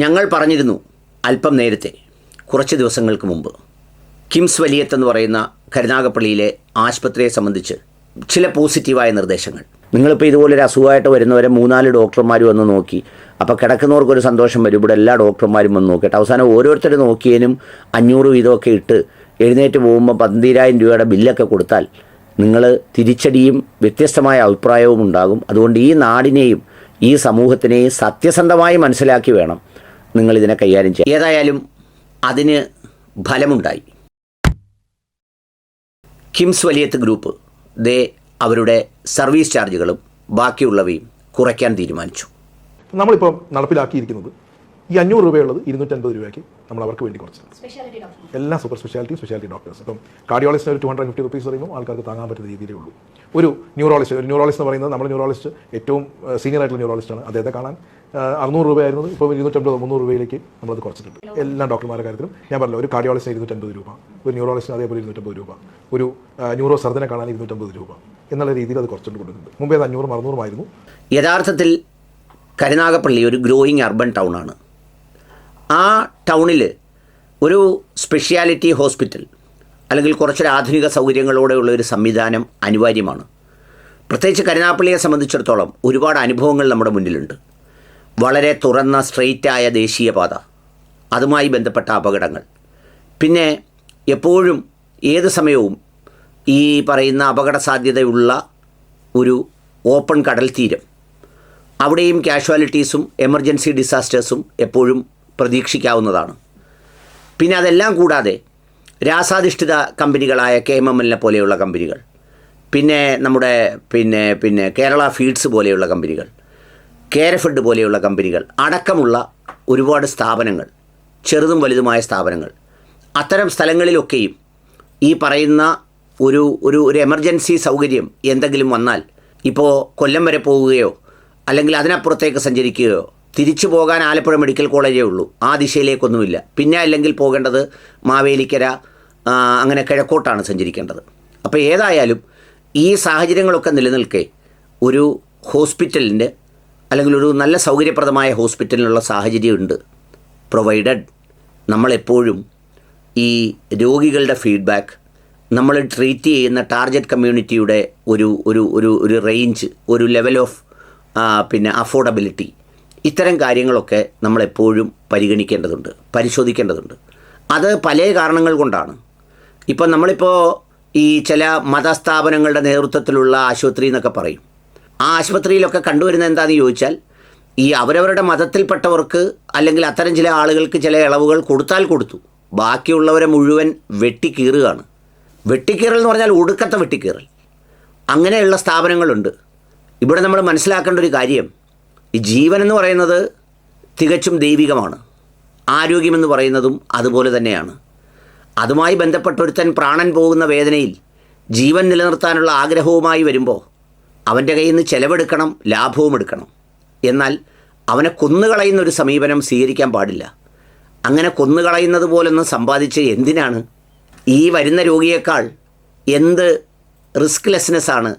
ഞങ്ങൾ പറഞ്ഞിരുന്നു അല്പം നേരത്തെ കുറച്ച് ദിവസങ്ങൾക്ക് മുമ്പ്. കിംസ് വലിയത്ത് എന്ന് പറയുന്ന കരുനാഗപ്പള്ളിയിലെ ആശുപത്രിയെ സംബന്ധിച്ച് ചില പോസിറ്റീവായ നിർദ്ദേശങ്ങൾ. നിങ്ങളിപ്പോൾ ഇതുപോലൊരു അസുഖമായിട്ട് വരുന്നവരെ മൂന്നാൽ ഡോക്ടർമാർ വന്ന് നോക്കി അപ്പോൾ കിടക്കുന്നവർക്കൊരു സന്തോഷം വരും. ഇവിടെ എല്ലാ ഡോക്ടർമാരും വന്ന് നോക്കിയിട്ട് അവസാനം ഓരോരുത്തർ നോക്കിയതിനും അഞ്ഞൂറ് വീതമൊക്കെ ഇട്ട് എഴുന്നേറ്റ് പോകുമ്പോൾ പന്തിരായിരം രൂപയുടെ ബില്ലൊക്കെ കൊടുത്താൽ നിങ്ങൾ തിരിച്ചടിയും വ്യത്യസ്തമായ അഭിപ്രായവും ഉണ്ടാകും. അതുകൊണ്ട് ഈ നാടിനെയും ഈ സമൂഹത്തിനെയും സത്യസന്ധമായി മനസ്സിലാക്കി വേണം. നിങ്ങൾ ഇതിനെ കൈകാര്യം ചെയ്യുക ഏതായാലും അതിന് ഫലമുണ്ടായി. കിംസ് വലിയത്ത് ഗ്രൂപ്പ് ദേ അവരുടെ സർവീസ് ചാർജുകളും ബാക്കിയുള്ളവയും കുറയ്ക്കാൻ തീരുമാനിച്ചു. നമ്മളിപ്പോൾ നടപ്പിലാക്കിയിരിക്കുന്നത് ഈ അഞ്ഞൂറ് രൂപയുള്ളത് ഇരുന്നൂറ്റൻപത് രൂപയ്ക്ക് നമ്മൾ അവർക്ക് വേണ്ടി കുറച്ച്. സ്പെഷ്യാലിറ്റി ഡോക്ടർ എല്ലാ സൂപ്പർ സ്പെഷ്യാലിറ്റി സ്പെഷ്യാലിറ്റി ഡോക്ടേഴ്സ് ഇപ്പം കാർഡിയോളജിസ്റ്റ് ഒരു ടു ഹൺഡ്രഡ് ഫിഫ്റ്റി റുപ്പീസ് പറയുമ്പോൾ ആൾക്കാർക്ക് താങ്ങാൻ പറ്റുന്ന രീതിയിലേ ഉള്ളൂ. ഒരു ന്യൂറോളജിസ്റ്റ് ഒരു ന്യൂറോളജിസ്റ്റ് എന്ന് പറയുന്നത് നമ്മൾ ന്യൂറോളജിസ്റ്റ് ഏറ്റവും സീനിയർ ആയിട്ടുള്ള ന്യൂറോളജിസ്റ്റാണ് അദ്ദേഹത്തെ കാണാൻ അറുന്നൂറ് ആയിരുന്നു ഇപ്പോൾ ഇരുന്നൂറ്റമ്പത് മുന്നൂറ് രൂപയിലേക്ക് നമ്മളത് കുറച്ചിട്ടുണ്ട്. എല്ലാ ഡോക്ടർമാരുടെ കാര്യത്തിലും ഞാൻ പറഞ്ഞു ഒരു കാർഡിയോളജിസ്റ്റ് ഇരുന്നൂറ്റമ്പത് രൂപ ഒരു ന്യൂറോളജിസ്റ്റ് അതേപോലെ ഇരുന്നൂറ്റമ്പത് രൂപ ഒരു ന്യൂറോ സർജനെ കാണാൻ ഇരുന്നൂറ്റമ്പത് രൂപ എന്നുള്ള രീതിയിൽ അത് കുറച്ചുകൊണ്ട് കൊടുക്കുന്നുണ്ട്. മുമ്പേ അത് അഞ്ഞൂറും അറുന്നൂറുമായിരുന്നു യഥാർത്ഥത്തിൽ കരുനാഗപ്പള്ളി ഒരു ഗ്രോയിങ് അർബൻ ടൗണാണ് ആ ടൗണിൽ ഒരു സ്പെഷ്യാലിറ്റി ഹോസ്പിറ്റൽ അല്ലെങ്കിൽ കുറച്ചൊരു ആധുനിക സൗകര്യങ്ങളോടെയുള്ള ഒരു സംവിധാനം അനിവാര്യമാണ്. പ്രത്യേകിച്ച് കരുനാപ്പള്ളിയെ സംബന്ധിച്ചിടത്തോളം ഒരുപാട് അനുഭവങ്ങൾ നമ്മുടെ മുന്നിലുണ്ട്. വളരെ തുറന്ന സ്ട്രെയിറ്റായ ദേശീയപാത അതുമായി ബന്ധപ്പെട്ട അപകടങ്ങൾ. പിന്നെ എപ്പോഴും ഏത് സമയവും ഈ പറയുന്ന അപകട സാധ്യതയുള്ള ഒരു ഓപ്പൺ കടൽ തീരം. അവിടെയും കാഷ്വാലിറ്റീസും എമർജൻസി ഡിസാസ്റ്റേഴ്സും എപ്പോഴും പ്രതീക്ഷിക്കാവുന്നതാണ്. പിന്നെ അതെല്ലാം കൂടാതെ രാസാധിഷ്ഠിത കമ്പനികളായ കെ എം എം എല്ലിനെ പോലെയുള്ള കമ്പനികൾ പിന്നെ നമ്മുടെ പിന്നെ പിന്നെ കേരള ഫീഡ്സ് പോലെയുള്ള കമ്പനികൾ കേരഫെഡ് പോലെയുള്ള കമ്പനികൾ അടക്കമുള്ള ഒരുപാട് സ്ഥാപനങ്ങൾ ചെറുതും വലുതുമായ സ്ഥാപനങ്ങൾ. അത്തരം സ്ഥലങ്ങളിലൊക്കെയും ഈ പറയുന്ന ഒരു ഒരു ഒരു എമർജൻസി സൗകര്യം എന്തെങ്കിലും വന്നാൽ ഇപ്പോൾ കൊല്ലം വരെ പോവുകയോ അല്ലെങ്കിൽ അതിനപ്പുറത്തേക്ക് സഞ്ചരിക്കുകയോ തിരിച്ചു പോകാൻ ആലപ്പുഴ മെഡിക്കൽ കോളേജേ ഉള്ളൂ. ആ ദിശയിലേക്കൊന്നുമില്ല. പിന്നെ അല്ലെങ്കിൽ പോകേണ്ടത് മാവേലിക്കര അങ്ങനെ കിഴക്കോട്ടാണ് സഞ്ചരിക്കേണ്ടത്. അപ്പോൾ ഏതായാലും ഈ സാഹചര്യങ്ങളൊക്കെ നിലനിൽക്കെ ഒരു ഹോസ്പിറ്റലിന്റെ അല്ലെങ്കിൽ ഒരു നല്ല സൗകര്യപ്രദമായ ഹോസ്പിറ്റലിനുള്ള സാഹചര്യമുണ്ട്. പ്രൊവൈഡഡ്. നമ്മളെപ്പോഴും ഈ രോഗികളുടെ ഫീഡ്ബാക്ക് നമ്മൾ ട്രീറ്റ് ചെയ്യുന്ന ടാർഗറ്റ് കമ്മ്യൂണിറ്റിയുടെ ഒരു ഒരു ഒരു ഒരു റേഞ്ച് ഒരു ലെവൽ ഓഫ് പിന്നെ അഫോർഡബിലിറ്റി ഇത്തരം കാര്യങ്ങളൊക്കെ നമ്മളെപ്പോഴും പരിഗണിക്കേണ്ടതുണ്ട് പരിശോധിക്കേണ്ടതുണ്ട്. അത് പല കാരണങ്ങൾ കൊണ്ടാണ്. ഇപ്പം നമ്മളിപ്പോൾ ഈ ചില മതസ്ഥാപനങ്ങളുടെ നേതൃത്വത്തിലുള്ള ആശുപത്രി എന്നൊക്കെ പറയും. ആ ആശുപത്രിയിലൊക്കെ കണ്ടുവരുന്നത് എന്താണെന്ന് ചോദിച്ചാൽ ഈ അവരവരുടെ മതത്തിൽപ്പെട്ടവർക്ക് അല്ലെങ്കിൽ അത്തരം ചില ആളുകൾക്ക് ചില ഇളവുകൾ കൊടുത്താൽ കൊടുത്തു. ബാക്കിയുള്ളവരെ മുഴുവൻ വെട്ടിക്കീറുകയാണ്. വെട്ടിക്കീറൽ എന്ന് പറഞ്ഞാൽ ഒടുക്കത്തെ വെട്ടിക്കീറൽ. അങ്ങനെയുള്ള സ്ഥാപനങ്ങളുണ്ട്. ഇവിടെ നമ്മൾ മനസ്സിലാക്കേണ്ട ഒരു കാര്യം ഈ ജീവൻ എന്ന് പറയുന്നത് തികച്ചും ദൈവികമാണ്. ആരോഗ്യമെന്ന് പറയുന്നതും അതുപോലെ തന്നെയാണ്. അതുമായി ബന്ധപ്പെട്ടൊരുത്തൻ പ്രാണൻ പോകുന്ന വേദനയിൽ ജീവൻ നിലനിർത്താനുള്ള ആഗ്രഹവുമായി വരുമ്പോൾ അവന്റെ കയ്യിൽ നിന്ന് ചെലവെടുക്കണം ലാഭവും എടുക്കണം. എന്നാൽ അവനെ കൊന്നുകളയുന്ന ഒരു സമീപനം സ്വീകരിക്കാൻ പാടില്ല. അങ്ങനെ കൊന്നുകളയുന്നത് പോലൊന്നും സമ്പാദിച്ച് എന്തിനാണ്? ഈ വരുന്ന രോഗിയേക്കാൾ എന്ത് റിസ്ക് ലെസ്നെസ്സാണ്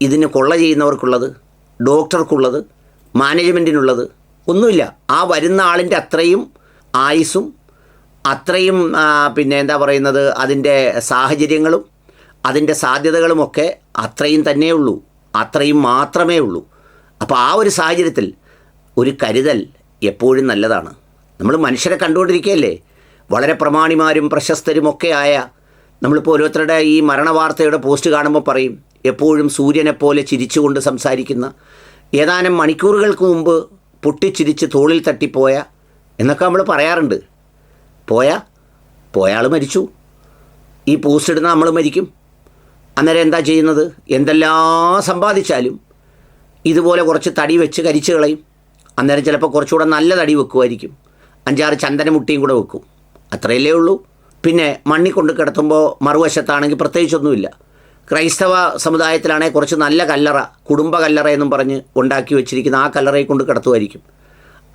ഇതിന് കൊള്ള ചെയ്യുന്നവർക്കുള്ളത്? ഡോക്ടർക്കുള്ളത്? മാനേജ്മെന്റിനുള്ളത് ഒന്നുമില്ല. ആ വരുന്ന ആളിന്റെ അത്രയും ആയുസ്സും അത്രയും പിന്നെ എന്താ പറയുന്നത് അതിന്റെ സാഹചര്യങ്ങളും അതിന്റെ സാധ്യതകളുമൊക്കെ അത്രയും തന്നെ ഉള്ളൂ. അത്രയും മാത്രമേ ഉള്ളൂ. അപ്പോൾ ആ ഒരു സാഹചര്യത്തിൽ ഒരു കരുതൽ എപ്പോഴും നല്ലതാണ്. നമ്മൾ മനുഷ്യരെ കണ്ടുകൊണ്ടിരിക്കുകയല്ലേ? വളരെ പ്രമാണിമാരും പ്രശസ്തരുമൊക്കെ ആയ നമ്മളിപ്പോൾ ഓരോരുത്തരുടെ ഈ മരണവാർത്തയുടെ പോസ്റ്റ് കാണുമ്പോൾ പറയും എപ്പോഴും സൂര്യനെപ്പോലെ ചിരിച്ചുകൊണ്ട് സംസാരിക്കുന്ന ഏതാനും മണിക്കൂറുകൾക്ക് മുമ്പ് പൊട്ടിച്ചിരിച്ച് തോളിൽ തട്ടിപ്പോയ എന്നൊക്കെ നമ്മൾ പറയാറുണ്ട്. പോയ? പോയാൾ മരിച്ചു. ഈ പോസ്റ്റ് ഇടുന്ന നമ്മൾ മരിക്കും. അന്നേരം എന്താ ചെയ്യുന്നത്? എന്തെല്ലാം സമ്പാദിച്ചാലും ഇതുപോലെ കുറച്ച് തടി വെച്ച് കരിച്ച് കളയും. അന്നേരം ചിലപ്പോൾ കുറച്ചുകൂടെ നല്ല തടി വെക്കുമായിരിക്കും. അഞ്ചാറ് ചന്ദനമുട്ടിയും കൂടെ വെക്കും. അത്രയല്ലേ ഉള്ളൂ. പിന്നെ മണ്ണി കൊണ്ട് കിടത്തുമ്പോൾ മറുവശത്താണെങ്കിൽ പ്രത്യേകിച്ചൊന്നുമില്ല. ക്രൈസ്തവ സമുദായത്തിലാണെങ്കിൽ കുറച്ച് നല്ല കല്ലറ കുടുംബ കല്ലറ എന്നും പറഞ്ഞ് ഉണ്ടാക്കി വെച്ചിരിക്കുന്ന ആ കല്ലറയെ കൊണ്ട് കിടത്തുമായിരിക്കും.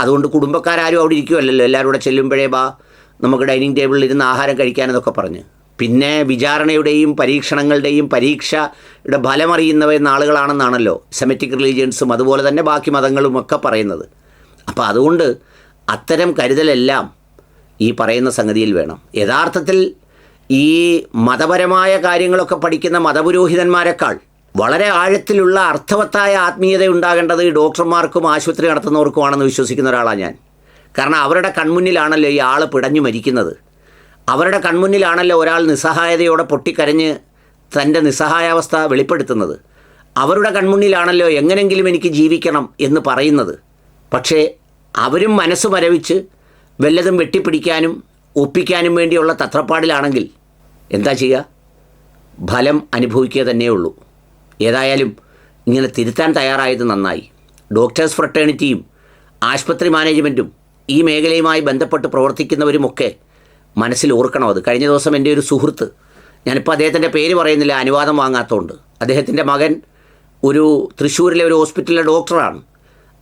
അതുകൊണ്ട് കുടുംബക്കാരും അവിടെ ഇരിക്കുമല്ലോ എല്ലാവരും കൂടെ ചെല്ലുമ്പോഴേ ബാ നമുക്ക് ഡൈനിങ് ടേബിളിൽ ഇരുന്ന് ആഹാരം കഴിക്കാനെന്നൊക്കെ പറഞ്ഞ്. പിന്നെ വിചാരണയുടെയും പരീക്ഷണങ്ങളുടെയും പരീക്ഷയുടെ ഫലമറിയുന്നവ ആളുകളാണെന്നാണല്ലോ സെമറ്റിക് റിലീജിയൻസും അതുപോലെ തന്നെ ബാക്കി മതങ്ങളും ഒക്കെ പറയുന്നത്. അപ്പോൾ അതുകൊണ്ട് അത്തരം കരുതലെല്ലാം ഈ പറയുന്ന സംഗതിയിൽ വേണം. യഥാർത്ഥത്തിൽ ഈ മതപരമായ കാര്യങ്ങളൊക്കെ പഠിക്കുന്ന മതപുരോഹിതന്മാരെക്കാൾ വളരെ ആഴത്തിലുള്ള അർത്ഥവത്തായ ആത്മീയത ഉണ്ടാകേണ്ടത് ഡോക്ടർമാർക്കും ആശുപത്രി നടത്തുന്നവർക്കുമാണെന്ന് വിശ്വസിക്കുന്ന ഒരാളാണ് ഞാൻ. കാരണം അവരുടെ കൺമുന്നിലാണല്ലോ ഈ ആൾ പിടഞ്ഞു മരിക്കുന്നത്. അവരുടെ കൺമുന്നിലാണല്ലോ ഒരാൾ നിസ്സഹായതയോടെ പൊട്ടിക്കരഞ്ഞ് തന്റെ നിസ്സഹായാവസ്ഥ വെളിപ്പെടുത്തുന്നത്. അവരുടെ കൺമുന്നിലാണല്ലോ എങ്ങനെങ്കിലും എനിക്ക് ജീവിക്കണം എന്ന് പറയുന്നത്. പക്ഷേ അവരും മനസ്സ് മരവിച്ച് വല്ലതും വെട്ടിപ്പിടിക്കാനും ഒപ്പിക്കാനും വേണ്ടിയുള്ള തത്രപ്പാടിലാണെങ്കിൽ എന്താ ചെയ്യുക? ഫലം അനുഭവിക്കുക തന്നെയുള്ളൂ ഏതായാലും ഇങ്ങനെ തിരുത്താൻ തയ്യാറായത് നന്നായി. ഡോക്ടേഴ്സ് ഫ്രട്ടേണിറ്റിയും ആശുപത്രി മാനേജ്മെന്റും ഈ മേഖലയുമായി ബന്ധപ്പെട്ട് പ്രവർത്തിക്കുന്നവരുമൊക്കെ മനസ്സിൽ ഓർക്കണം അത്. കഴിഞ്ഞ ദിവസം എന്റെ ഒരു സുഹൃത്ത് ഞാനിപ്പോൾ അദ്ദേഹത്തിന്റെ പേര് പറയുന്നില്ല അനുവാദം വാങ്ങാത്തതുകൊണ്ട് അദ്ദേഹത്തിന്റെ മകൻ ഒരു തൃശ്ശൂരിലെ ഒരു ഹോസ്പിറ്റലിലെ ഡോക്ടറാണ്.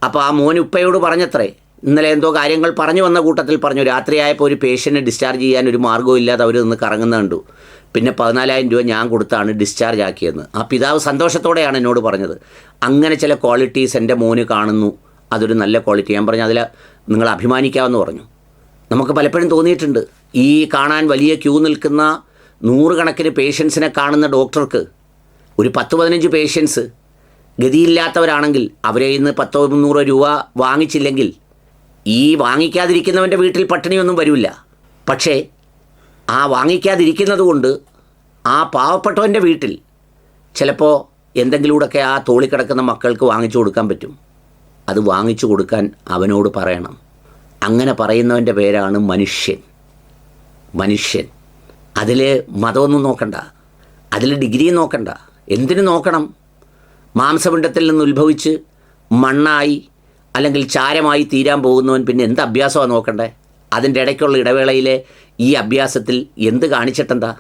അപ്പോൾ ആ മോനുപ്പയോട് പറഞ്ഞത്രേ ഇന്നലെ എന്തോ കാര്യങ്ങൾ പറഞ്ഞു വന്ന കൂട്ടത്തിൽ പറഞ്ഞു രാത്രിയായപ്പോൾ ഒരു പേഷ്യന്റ് ഡിസ്ചാർജ് ചെയ്യാൻ ഒരു മാർഗവും ഇല്ലാതെ അവർ നിന്ന് കറങ്ങുന്ന കണ്ടു. പിന്നെ പതിനാലായിരം രൂപ ഞാൻ കൊടുത്താണ് ഡിസ്ചാർജ് ആക്കിയെന്ന്. ആ പിതാവ് സന്തോഷത്തോടെയാണ് എന്നോട് പറഞ്ഞത്. അങ്ങനെ ചില ക്വാളിറ്റീസ് എന്റെ മോന് കാണുന്നു. അതൊരു നല്ല ക്വാളിറ്റി ഞാൻ പറഞ്ഞു അതിൽ നിങ്ങൾ അഭിമാനിക്കാമെന്ന് പറഞ്ഞു. നമുക്ക് പലപ്പോഴും തോന്നിയിട്ടുണ്ട് ഈ കാണാൻ വലിയ ക്യൂ നിൽക്കുന്ന നൂറുകണക്കിന് പേഷ്യൻസിനെ കാണുന്ന ഡോക്ടർക്ക് ഒരു പത്ത് പതിനഞ്ച് പേഷ്യൻസ് ഗതിയില്ലാത്തവരാണെങ്കിൽ അവരെ ഇന്ന് പത്തോ മുന്നൂറോ രൂപ വാങ്ങിച്ചില്ലെങ്കിൽ ഈ വാങ്ങിക്കാതിരിക്കുന്നവന്റെ വീട്ടിൽ പട്ടിണിയൊന്നും വരില്ല പക്ഷേ ആ വാങ്ങിക്കാതിരിക്കുന്നത് കൊണ്ട് ആ പാവപ്പെട്ടവന്റെ വീട്ടിൽ ചിലപ്പോൾ എന്തെങ്കിലുമൊക്കെ ആ തോളി കിടക്കുന്ന മക്കൾക്ക് വാങ്ങിച്ചു കൊടുക്കാൻ പറ്റും. അത് വാങ്ങിച്ചു കൊടുക്കാൻ അവനോട് പറയണം. അങ്ങനെ പറയുന്നവന്റെ പേരാണ് മനുഷ്യൻ. മനുഷ്യൻ. അതിൽ മതമൊന്നും നോക്കണ്ട. അതിൽ ഡിഗ്രിയും നോക്കണ്ട. എന്തിനു നോക്കണം? മാംസപിണ്ഡത്തിൽ നിന്ന് ഉത്ഭവിച്ച് മണ്ണായി അല്ലെങ്കിൽ ചാരമായി തീരാൻ പോകുന്നവൻ പിന്നെ എന്ത് അഭ്യാസമാണ് നോക്കണ്ടേ? അതിന്റെ ഇടയ്ക്കുള്ള ഇടവേളയിലെ ഈ അഭ്യാസത്തിൽ എന്ത് കാണിച്ചിട്ടെന്താ?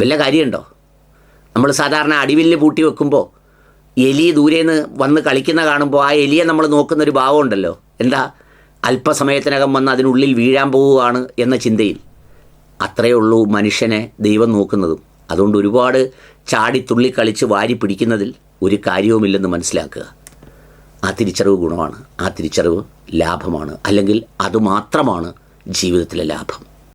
വല്ല കാര്യമുണ്ടോ? നമ്മൾ സാധാരണ അടിവില്ല് പൂട്ടി വെക്കുമ്പോൾ എലി ദൂരേന്ന് വന്ന് കളിക്കുന്ന കാണുമ്പോൾ ആ എലിയെ നമ്മൾ നോക്കുന്നൊരു ഭാവമുണ്ടല്ലോ. എന്താ? അല്പസമയത്തിനകം വന്ന് അതിനുള്ളിൽ വീഴാൻ പോവുകയാണ് എന്ന ചിന്തയിൽ. അത്രയേ ഉള്ളൂ മനുഷ്യനെ ദൈവം നോക്കുന്നതും. അതുകൊണ്ട് ഒരുപാട് ചാടി തുള്ളി കളിച്ച് വാരി പിടിക്കുന്നതിൽ ഒരു കാര്യവുമില്ലെന്ന് മനസ്സിലാക്കുക. ആ തിരിച്ചറിവ് ഗുണമാണ്. ആ തിരിച്ചറിവ് ലാഭമാണ്. അല്ലെങ്കിൽ അതുമാത്രമാണ് ജീവിതത്തിലെ ലാഭം.